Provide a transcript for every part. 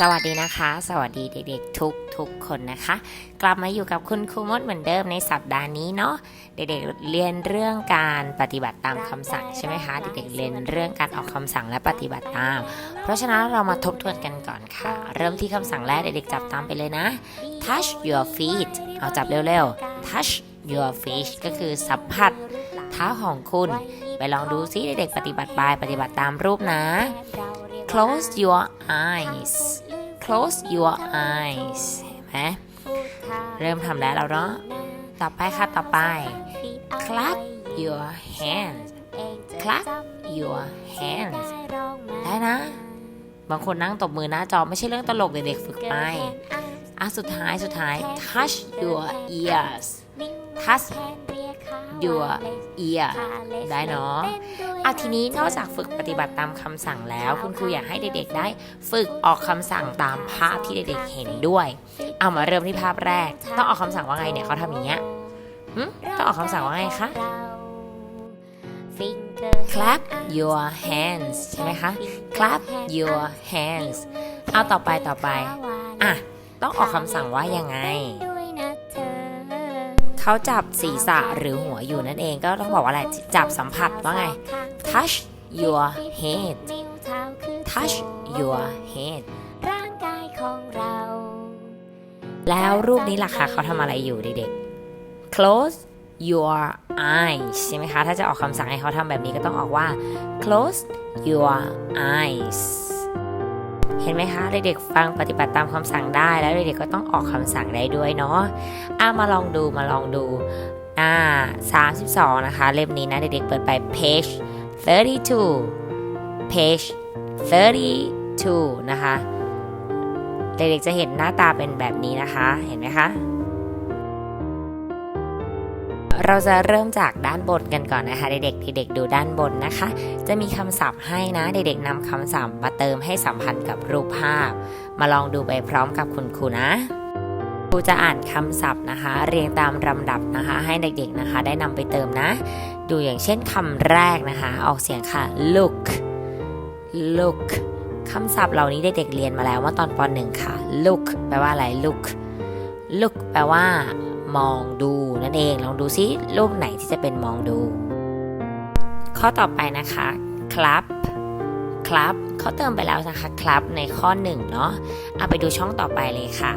สวัสดีนะคะ สวัสดีเด็กๆทุกทุกคนนะคะ กลับมาอยู่กับคุณครูมดเหมือนเดิมในสัปดาห์นี้เนาะเด็กๆเรียนเรื่องการปฏิบัติตามคำสั่งใช่ไหมคะเด็กๆเรียนเรื่องการออกคำสั่งและปฏิบัติตาม เพราะฉะนั้นเรามาทบทวนกันก่อนค่ะ เริ่มที่คำสั่งแรกเด็กๆจับตามไปเลยนะ touch your feet เอาจับเร็วๆ touch your feet ก็คือสัมผัสเท้าของคุณ ไปลองดูซิเด็กๆปฏิบัติบายปฏิบัติตามรูปนะ close your eyes close your eyes เห็นไหมเริ่มทำได้แล้วเนาะ ต่อไปค่ะ ต่อไป clap your hands clap your hands ได้นะ บางคนนั่งตบมือหน้าจอไม่ใช่เรื่องตลกเด็กๆฝึกไปอะสุดท้ายสุดท้าย touch your ears touch your ear ได้เนาะอะทีนี้นอกจากฝึกปฏิบัติตามคำสั่งแล้ว คุณครูอยากให้เด็กๆได้ ฝึกออกคำสั่งตามภาพที่เด็กๆเห็นด้วย เอามาเริ่มที่ภาพแรก ต้องออกคำสั่งว่าไงเนี่ยเขาทำอย่างเงี้ยหึต้องออกคำสั่งว่าไงคะ clap your hands ใช่ไหมคะ clap your hands เอาต่อไปต่อไป อะ ต้องออกคำสั่งว่ายังไง เขาจับศีรษะหรือหัวอยู่นั่นเองก็ต้องบอกว่าอะไรจับสัมผัสว่าไง touch your head touch your head ร่างกายของเรา แล้วรูปนี้ล่ะคะเขาทำอะไรอยู่เด็กๆ close your eyes ใช่ไหมคะ ถ้าจะออกคำสั่งให้เขาทำแบบนี้ก็ต้องออกว่า close your eyes เห็นไหมคะเด็กๆฟังปฏิบัติตามคำสั่งได้แล้วเด็กๆก็ต้องออกคำสั่งได้ด้วยเนาะอะมาลองดูมาลองดูอ่า32 นะคะ เล่มนี้นะเด็กๆเปิดไป page 32 page 32 นะคะ เด็กๆจะเห็นหน้าตาเป็นแบบนี้นะคะ เห็นไหมคะ เราจะเริ่มจากด้านบนกันก่อนนะคะเด็กๆเด็กๆดูด้านบนนะคะ จะมีคำศัพท์ให้นะเด็กๆนำคำศัพท์มาเติมให้สัมพันธ์กับรูปภาพ มาลองดูไปพร้อมกับคุณครูนะครูจะอ่านคำศัพท์นะคะ เรียงตามลำดับนะคะ ให้เด็กๆนะคะ ได้นำไปเติมนะ ดูอย่างเช่นคำแรกนะคะ ออกเสียงค่ะ look look คำศัพท์เหล่านี้เด็กๆเรียนมาแล้วเมื่อตอนป .1 ค่ะ look แปลว่าอะไร look look แปลว่า มองดูนั่นเองลองดูซิรูปไหนที่จะเป็นมองดู ข้อต่อไปนะคะ clap clap เขาเติมไปแล้วนะคะ clap ในข้อ1เนาะเอาไปดูช่องต่อไปเลยค่ะ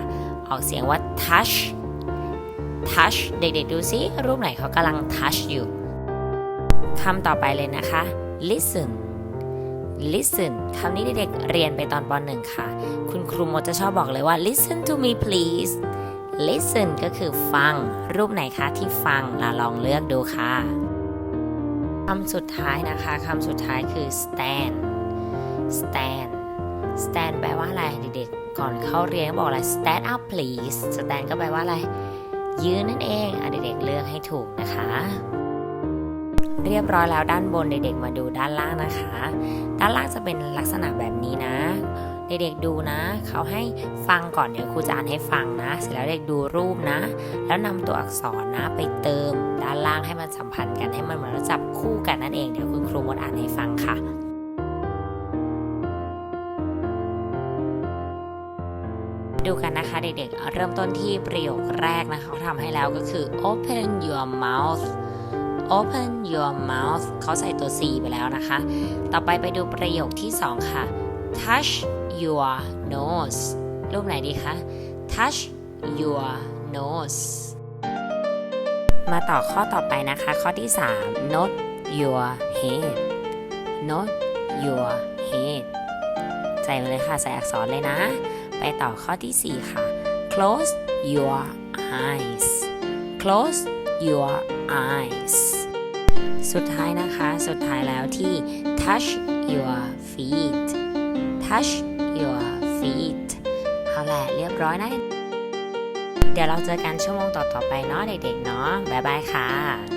ออกเสียงว่า touch touch เด็กๆดูซิรูปไหนเขากำลัง touch อยู่คำต่อไปเลยนะคะ listen listen คำนี้เด็กๆเรียนไปตอนป .1 ค่ะ คุณครูมดจะชอบบอกเลยว่า listen to me please listen ก็คือฟัง รูปไหนคะที่ฟังเราลองเลือกดูค่ะคำสุดท้ายนะคะคำสุดท้ายคือ stand stand stand แปลว่าอะไรเด็กๆก่อนเข้าเรียนบอกอะไร stand up please stand ก็แปลว่าอะไร ยืนนั่นเองอเด็กๆเลือกให้ถูกนะคะ เรียบร้อยแล้วด้านบนเด็กๆมาดูด้านล่างนะคะ ด้านล่างจะเป็นลักษณะแบบนี้นะ เด็กๆดูนะ เขาให้ฟังก่อนเดี๋ยวครูจะอ่านให้ฟังนะ เสร็จแล้วเด็กดูรูปนะ แล้วนำตัวอักษรนะไปเติมด้านล่างให้มันสัมพันธ์กันให้มันเหมือนเราจับคู่กันนั่นเองเดี๋ยวคุณครูมดอ่านให้ฟังค่ะดูกันนะคะเด็กๆ เริ่มต้นที่ประโยคแรกนะคะเขาทำให้แล้วก็คือ open your mouth open your mouth เขาใส่ตัว C ไปแล้วนะคะ ต่อไปไปดูประโยคที่ 2 ค่ะ touch your nose รูปไหนดีคะ touch your nose มาต่อข้อต่อไปนะคะ ข้อที่ 3 note your head note your head ใส่เลยค่ะ ใส่อักษรเลยนะ ไปต่อข้อที่ 4 ค่ะ close your eyes close your eyes สุดท้ายนะคะ สุดท้ายแล้วที่ touch your feet touch your feet เอาแหละเรียบร้อยนะ เดี๋ยวเราเจอกันชั่วโมงต่อๆไปเนาะเด็กๆเนาะบ๊ายบายค่ะ